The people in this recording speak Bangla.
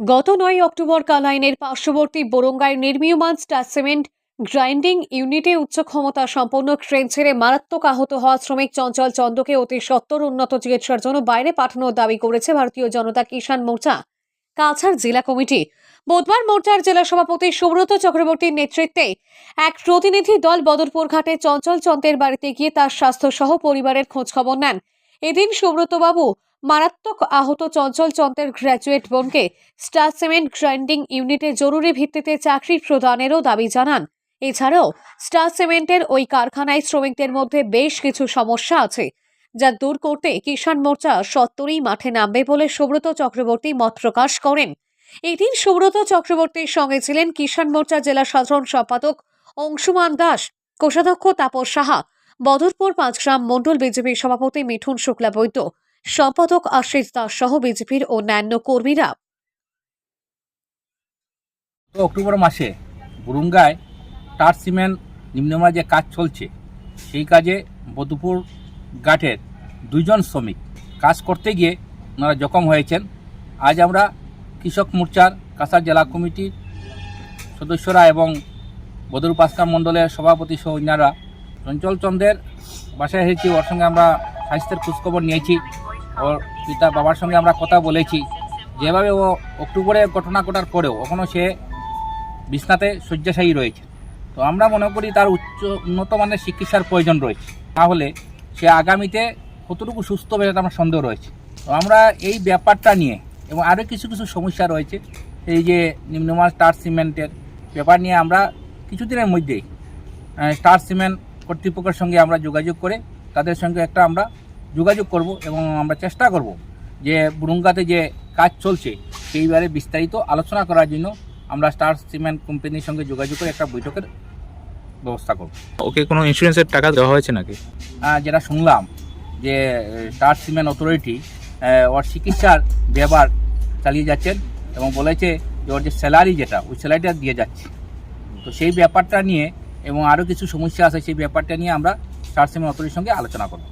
গত নয় অক্টোবর কালাইনের পার্শ্ববর্তী বোরঙ্গায় নির্মীয়মান স্টার সিমেন্ট গ্রাইন্ডিং ইউনিটে উচ্চ ক্ষমতা সম্পন্ন ট্রেন ছেড়ে মারাত্মক আহত হওয়া শ্রমিক চঞ্চল চন্দ্রকে অতি সত্বর উন্নত চিকিৎসার জন্য বাইরে পাঠানোর দাবি করেছে ভারতীয় জনতা কিষাণ মোর্চা। কাছাড় জেলা কমিটি। বুধবার মোর্চার জেলা সভাপতি সুব্রত চক্রবর্তীর নেতৃত্বে এক প্রতিনিধি দল বদরপুর ঘাটে চঞ্চল চন্দ্রের বাড়িতে গিয়ে তার স্বাস্থ্য সহ পরিবারের খোঁজখবর নেন। এদিন সুব্রতবাবু মারাত্মক আহত চঞ্চল চন্দ্রের গ্র্যাজুয়েট বোনকে স্টার সিমেন্ট গ্রাইন্ডিং ইউনিটে জরুরি ভিত্তিতে চাকরি প্রদানেরও দাবি জানান। এছাড়াও স্টার সিমেন্টের ওই কারখানায় শ্রমিকদের মধ্যে বেশ কিছু সমস্যা আছে, যা দূর করতে কিষাণ মোর্চা সত্তরই মাঠে নামবে বলে সুব্রত চক্রবর্তী মত প্রকাশ করেন। এদিন সুব্রত চক্রবর্তীর সঙ্গে ছিলেন কিষাণ মোর্চা জেলা সাধারণ সম্পাদক অংশুমান দাস, কোষাধ্যক্ষ তাপস সাহা, বদরপুর পাঁচগ্রাম মণ্ডল বিজেপির সভাপতি মিঠুন শুক্লা বৈদ্য সম্পাদক আশিস দাস সহ বিজেপির অন্যান্য কর্মীরা। অক্টোবর মাসে বুরুঙ্গায় টার সিমেন্ট নিম্নমায় যে কাজ চলছে, সেই কাজে বধুপুর ঘাটের দুইজন শ্রমিক কাজ করতে গিয়ে ওনারা জখম হয়েছেন। আজ আমরা কৃষক মোর্চার কাছাড় জেলা কমিটির সদস্যরা এবং বদরু মণ্ডলের সভাপতি সহ অন্যরা চঞ্চল চন্দ্রের বাসায় এসেছি, ওর সঙ্গে আমরা স্বাস্থ্যের খোঁজখবর নিয়েছি। ওর পিতা বাবার সঙ্গে আমরা কথা বলেছি। যেভাবে ও অক্টোবরে ঘটনা ঘটার পরেও এখনও সে বিছনাতে শয্যাশায়ী রয়েছে। তো আমরা মনে করি তার উচ্চ উন্নত মানের চিকিৎসার প্রয়োজন রয়েছে। তাহলে সে আগামীতে কতটুকু সুস্থ হবে এটা আমার সন্দেহ রয়েছে। তো আমরা এই ব্যাপারটা নিয়ে এবং আরও কিছু কিছু সমস্যা রয়েছে, এই যে নিম্নমান স্টার সিমেন্টের ব্যাপার নিয়ে আমরা কিছুদিনের মধ্যেই স্টার সিমেন্ট কর্তৃপক্ষের সঙ্গে আমরা যোগাযোগ করে তাদের সঙ্গে একটা আমরা যোগাযোগ করব এবং আমরা চেষ্টা করব যে বুরুঙ্গাতে যে কাজ চলছে সেইবারে বিস্তারিত আলোচনা করার জন্য আমরা স্টার সিমেন্ট কোম্পানির সঙ্গে যোগাযোগ করে একটা বৈঠকের ব্যবস্থা করব। ওকে কোনো ইন্স্যুরেন্সের টাকা দেওয়া হয়েছে নাকি? যেটা শুনলাম যে স্টার সিমেন্ট অথরিটি ওর চিকিৎসার ব্যবহার চালিয়ে যাচ্ছেন এবং বলেছে যে ওর যে স্যালারি যেটা ওই স্যালারিটা দিয়ে যাচ্ছে। তো সেই ব্যাপারটা নিয়ে এবং আরও কিছু সমস্যা আছে সেই ব্যাপারটা নিয়ে আমরা স্টার সিমেন্ট অথরিটির সঙ্গে আলোচনা করব।